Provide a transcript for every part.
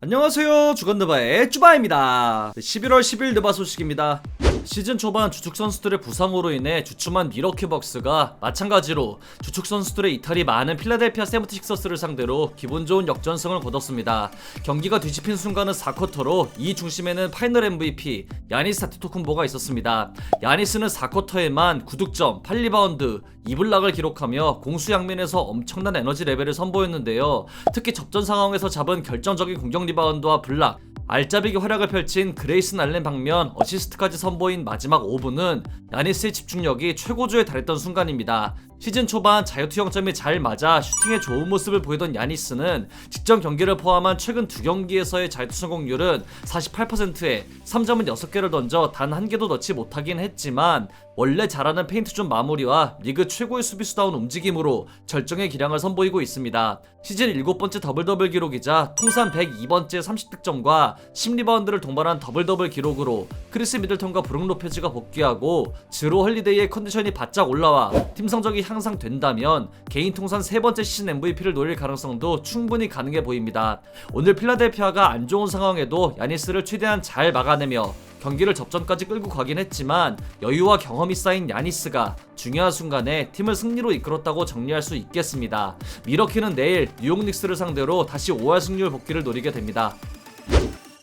안녕하세요. 주간드바의 쭈바입니다. 11월 10일 드바 소식입니다 시즌 초반 주축 선수들의 부상으로 인해 주춤한 미러키 벅스가 마찬가지로 주축 선수들의 이탈이 많은 필라델피아 세븐티식서스를 상대로 기분 좋은 역전승을 거뒀습니다. 경기가 뒤집힌 순간은 4쿼터로 이 중심에는 파이널 MVP 야니스 타트토쿤보가 있었습니다. 야니스는 4쿼터에만 9득점, 8리바운드, 2블락을 기록하며 공수 양면에서 엄청난 에너지 레벨을 선보였는데요. 특히 접전 상황에서 잡은 결정적인 공격 리바운드와 블락, 알짜배기 활약을 펼친 그레이슨 알렌 방면 어시스트까지 선보인 마지막 5분은 야니스의 집중력이 최고조에 달했던 순간입니다. 시즌 초반 자유투 영점이 잘 맞아 슈팅에 좋은 모습을 보이던 야니스는 직전 경기를 포함한 최근 두 경기에서의 자유투 성공률은 48%에 3점은 6개를 던져 단 한 개도 넣지 못하긴 했지만 원래 잘하는 페인트 좀 마무리와 리그 최고의 수비수다운 움직임으로 절정의 기량을 선보이고 있습니다. 시즌 7번째 더블 더블 기록이자 통산 102번째 30득점과 10리바운드를 동반한 더블 더블 기록으로 크리스 미들턴과 브룩 로페즈가 복귀하고 지로 헐리데이의 컨디션이 바짝 올라와 팀 성적이 향상 된다면 개인 통산 세 번째 시즌 MVP를 노릴 가능성도 충분히 가능해 보입니다. 오늘 필라델피아가 안 좋은 상황에도 야니스를 최대한 잘 막아내며 경기를 접전까지 끌고 가긴 했지만 여유와 경험이 쌓인 야니스가 중요한 순간에 팀을 승리로 이끌었다고 정리할 수 있겠습니다. 미러키는 내일 뉴욕 닉스를 상대로 다시 5할 승률 복귀를 노리게 됩니다.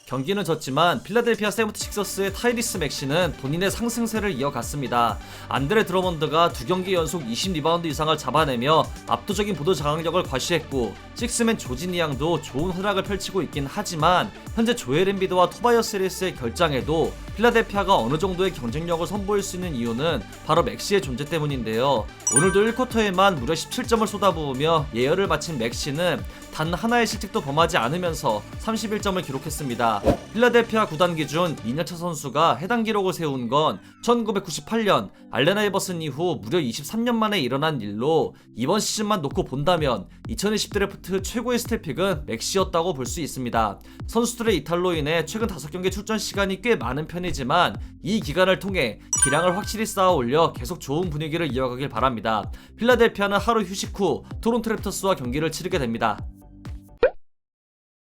경기는 졌지만 필라델피아 세븐티식서스의 타이리스 맥시는 본인의 상승세를 이어갔습니다. 안드레 드러먼드가 두 경기 연속 20리바운드 이상을 잡아내며 압도적인 보도 장악력을 과시했고 식스맨 조지니 양도 좋은 활약을 펼치고 있긴 하지만 현재 조엘 엠비드와 토바이어스 리스의 결장에도 필라델피아가 어느 정도의 경쟁력을 선보일 수 있는 이유는 바로 맥시의 존재 때문인데요. 오늘도 1쿼터에만 무려 17점을 쏟아부으며 예열을 바친 맥시는 단 하나의 실책도 범하지 않으면서 31점을 기록했습니다. 필라델피아 구단 기준 2년차 선수가 해당 기록을 세운 건 1998년 알렌 아이버슨 이후 무려 23년 만에 일어난 일로 이번 시즌만 놓고 본다면 2020 드래프트 최고의 스태픽은 맥시였다고 볼 수 있습니다. 선수들의 이탈로 인해 최근 5경기 출전 시간이 꽤 많은 편이지만 이 기간을 통해 기량을 확실히 쌓아 올려 계속 좋은 분위기를 이어가길 바랍니다. 필라델피아는 하루 휴식 후 토론토 랩터스와 경기를 치르게 됩니다.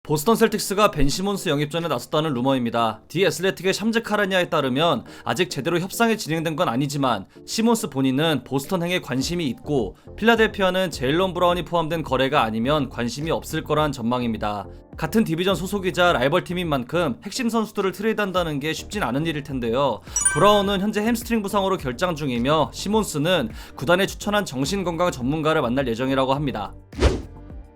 보스턴 셀틱스가 벤 시몬스 영입 전에 나섰다는 루머입니다. 디 애슬레틱의 샴즈 카라니아에 따르면 아직 제대로 협상이 진행된 건 아니지만 시몬스 본인은 보스턴 행에 관심이 있고 필라델피아는 제일런 브라운이 포함된 거래가 아니면 관심이 없을 거란 전망입니다. 같은 디비전 소속이자 라이벌 팀인 만큼 핵심 선수들을 트레이드한다는 게 쉽진 않은 일일 텐데요. 브라운은 현재 햄스트링 부상으로 결장 중이며 시몬스는 구단에 추천한 정신건강 전문가를 만날 예정이라고 합니다.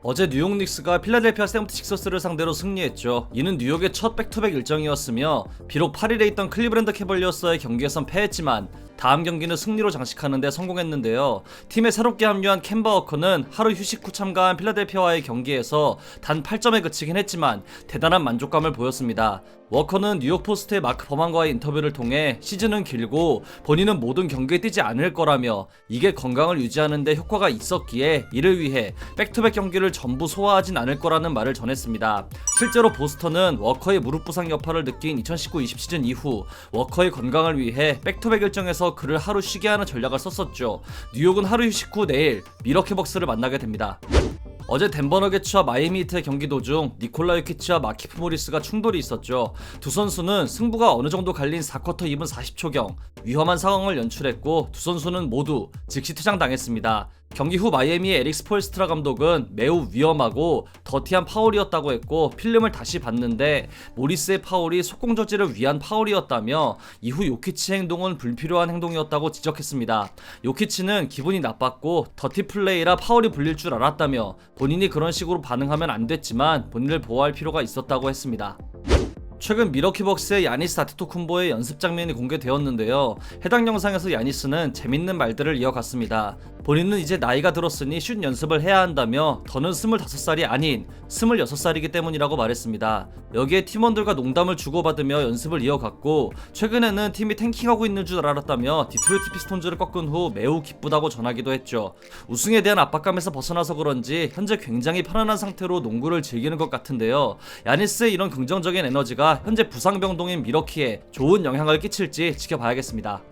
어제 뉴욕 닉스가 필라델피아 세븐티식서스를 상대로 승리했죠. 이는 뉴욕의 첫 백투백 일정이었으며 비록 8일에 있던 클리브랜드 캐벌리어스와의 경기에선 패했지만 다음 경기는 승리로 장식하는데 성공했는데요. 팀에 새롭게 합류한 캔버 워커는 하루 휴식 후 참가한 필라델피아와의 경기에서 단 8점에 그치긴 했지만 대단한 만족감을 보였습니다. 워커는 뉴욕 포스트의 마크 버만과의 인터뷰를 통해 시즌은 길고 본인은 모든 경기에 뛰지 않을 거라며 이게 건강을 유지하는데 효과가 있었기에 이를 위해 백투백 경기를 전부 소화하진 않을 거라는 말을 전했습니다. 실제로 보스턴은 워커의 무릎 부상 여파를 느낀 2019-20 시즌 이후 워커의 건강을 위해 백투백 일정에서 그를 하루 쉬게 하는 전략을 썼었죠. 뉴욕은 하루 휴식 후 내일 미러키벅스를 만나게 됩니다. 어제 덴버 너게츠와 마이애미 히트의 경기 도중 니콜라 유키치와 마키프 모리스가 충돌이 있었죠. 두 선수는 승부가 어느 정도 갈린 4쿼터 2분 40초경 위험한 상황을 연출했고 두 선수는 모두 즉시 퇴장당했습니다. 경기 후 마이애미의 에릭 스포일스트라 감독은 매우 위험하고 더티한 파울이었다고 했고 필름을 다시 봤는데 모리스의 파울이 속공 저지를 위한 파울이었다며 이후 요키치 행동은 불필요한 행동이었다고 지적했습니다. 요키치는 기분이 나빴고 더티 플레이라 파울이 불릴 줄 알았다며 본인이 그런 식으로 반응하면 안 됐지만 본인을 보호할 필요가 있었다고 했습니다. 최근 미러키벅스의 야니스 아티토쿤보의 연습 장면이 공개되었는데요. 해당 영상에서 야니스는 재밌는 말들을 이어갔습니다. 본인은 이제 나이가 들었으니 슛 연습을 해야 한다며 더는 25살이 아닌 26살이기 때문이라고 말했습니다. 여기에 팀원들과 농담을 주고받으며 연습을 이어갔고 최근에는 팀이 탱킹하고 있는 줄 알았다며 디트로이트 피스톤즈를 꺾은 후 매우 기쁘다고 전하기도 했죠. 우승에 대한 압박감에서 벗어나서 그런지 현재 굉장히 편안한 상태로 농구를 즐기는 것 같은데요. 야니스의 이런 긍정적인 에너지가 현재 부상병동인 미러키에 좋은 영향을 끼칠지 지켜봐야겠습니다.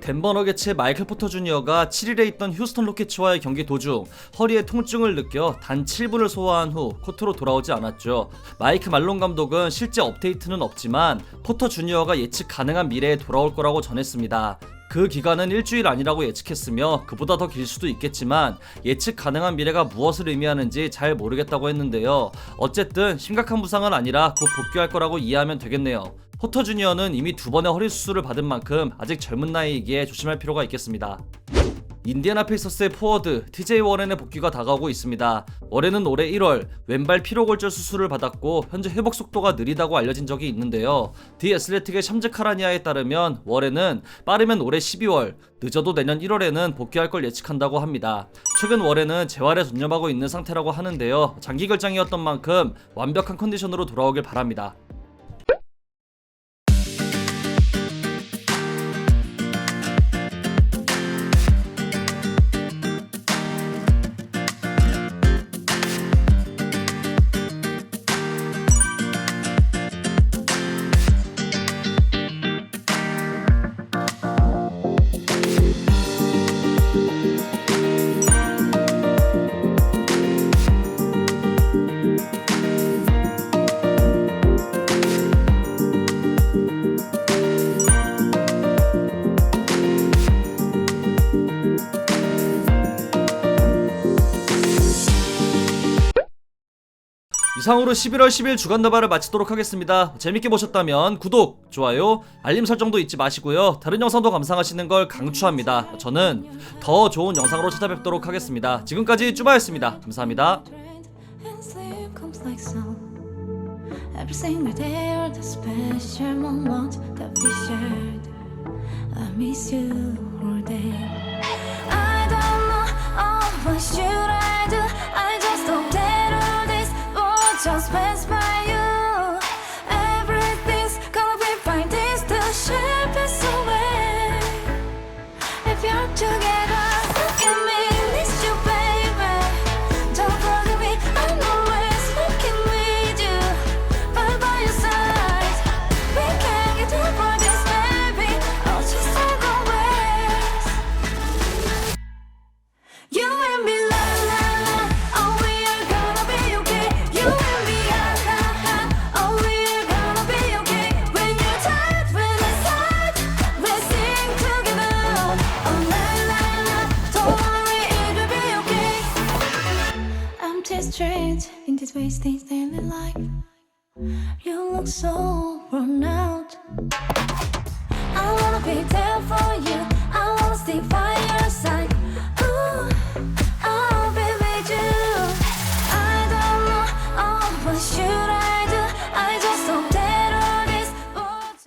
덴버 너게츠의 마이클 포터 주니어가 7일에 있던 휴스턴 로켓츠와의 경기 도중 허리에 통증을 느껴 단 7분을 소화한 후 코트로 돌아오지 않았죠. 마이크 말론 감독은 실제 업데이트는 없지만 포터 주니어가 예측 가능한 미래에 돌아올 거라고 전했습니다. 그 기간은 일주일 아니라고 예측했으며 그보다 더 길 수도 있겠지만 예측 가능한 미래가 무엇을 의미하는지 잘 모르겠다고 했는데요. 어쨌든 심각한 부상은 아니라 곧 복귀할 거라고 이해하면 되겠네요. 포터 주니어는 이미 두 번의 허리 수술을 받은 만큼 아직 젊은 나이이기에 조심할 필요가 있겠습니다. 인디애나 페이서스의 포워드 TJ 워렌의 복귀가 다가오고 있습니다. 워렌은 올해 1월 왼발 피로골절 수술을 받았고 현재 회복 속도가 느리다고 알려진 적이 있는데요. 디 애슬레틱의 샴즈 카라니아에 따르면 워렌은 빠르면 올해 12월, 늦어도 내년 1월에는 복귀할 걸 예측한다고 합니다. 최근 워렌은 재활에 전념하고 있는 상태라고 하는데요. 장기 결장이었던 만큼 완벽한 컨디션으로 돌아오길 바랍니다. 이상으로 11월 10일 주간 더바를 마치도록 하겠습니다. 재밌게 보셨다면 구독, 좋아요, 알림 설정도 잊지 마시고요. 다른 영상도 감상하시는 걸 강추합니다. 저는 더 좋은 영상으로 찾아뵙도록 하겠습니다. 지금까지 쭈바였습니다. 감사합니다. I miss you all day. I don't know, oh, what should I Together, in this daily life. You look so worn out.